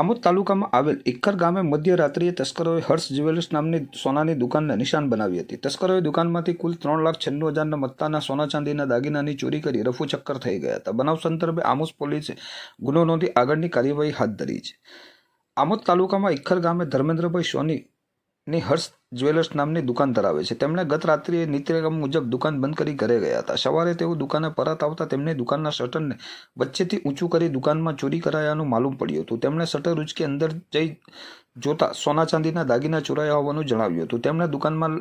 આમોદ તાલુકામાં આવેલ ઇક્કર ગામે મધ્યરાત્રિએ તસ્કરોએ હર્ષ જ્વેલર્સ નામની સોનાની દુકાનને નિશાન બનાવી હતી. તસ્કરોએ દુકાનમાંથી કુલ ત્રણ લાખ છન્નું હજારના મત્તાના સોના ચાંદીના દાગીનાની ચોરી કરી રફુ ચક્કર થઈ ગયા હતા. બનાવ સંદર્ભે આમોદ પોલીસે ગુનો નોંધી આગળની કાર્યવાહી હાથ ધરી છે. આમોદ તાલુકામાં ઇક્કર ગામે ધર્મેન્દ્રભાઈ સોની ની હર્ષ જ્વેલર્સ નામની દુકાન ધરાવે છે. તેમણે ગત રાત્રિએ નિત્યક્રમ મુજબ દુકાન બંધ કરી ઘરે ગયા હતા. સવારે તેઓ દુકાને પરત આવતા તેમને દુકાનના શટરને વચ્ચેથી ઊંચું કરી દુકાનમાં ચોરી કરાયાનું માલુમ પડ્યું હતું. તેમણે શટર ઉચકી અંદર જઈ જોતા સોના ચાંદીના દાગીના ચોરાયા હોવાનું જણાવ્યું હતું. તેમણે દુકાનમાં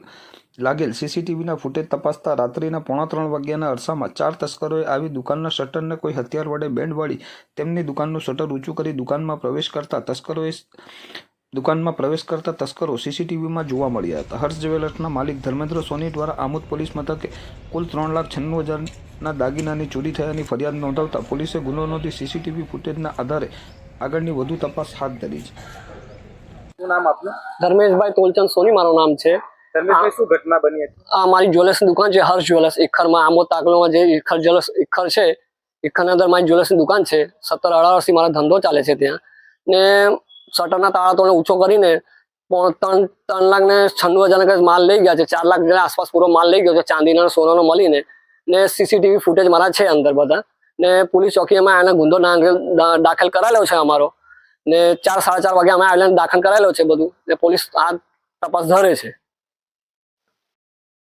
લાગેલ સીસીટીવીના ફૂટેજ તપાસતા રાત્રિના પોણા ત્રણ વાગ્યાના અરસામાં ચાર તસ્કરોએ આવી દુકાનના શટરને કોઈ હથિયાર વડે બેન્ડ વાળી તેમની દુકાનનું શટર ઊંચું કરી દુકાનમાં પ્રવેશ કરતા તસ્કરોએ દુકાનમાં પ્રવેશ કરતા તસ્કરો સીસીટીવીમાં જોવા મળ્યા હતા. હર્ષ જ્વેલર્સના માલિક ધર્મેન્દ્ર સોની દ્વારા આમોદ પોલીસ મથકે કુલ ત્રણ લાખ છન્નું હજારના દાગીનાની ચોરી થયાની ફરિયાદ નોંધાવતા પોલીસે ગુનો નોંધી સીસીટીવી ફૂટેજના આધારે આગળની વધુ તપાસ હાથ ધરી છે. નામ આપનું? ધર્મેશભાઈ તોલચંદ સોની મારું નામ છે. ધર્મેશભાઈ શું ઘટના બની હતી? આ મારી જ્વેલર્સની દુકાન છે હર્ષ જ્વેલર્સ ઇખરમાં. આમોદ તાકલોમાં જે ઇખર જ્વેલર્સ ઇખર છે ઇખરની અંદર મારી જ્વેલર્સની દુકાન છે. સત્તર અઢાર વર્ષથી મારો ધંધો ચાલે છે ત્યાં. ને શટરના તાળા તોડે ઊંચો કરીને ત્રણ ત્રણ લાખ ને છન્નું હજાર માલ લઈ ગયા છે. ચાર લાખ આસપાસ પૂરો માલ લઈ ગયો છે. ચાંદીના, સોનાનો મળીને ને સીસીટીવી ફૂટેજ મારા છે અંદર બધા. ને પોલીસ ચોકીમાં એને ગુંદો દાખલ કરાયેલો છે અમારો. ને ચાર, સાડા ચાર વાગે અમે આવેલા દાખલ કરાયેલો છે બધું. ને પોલીસ આ તપાસ ધરે છે.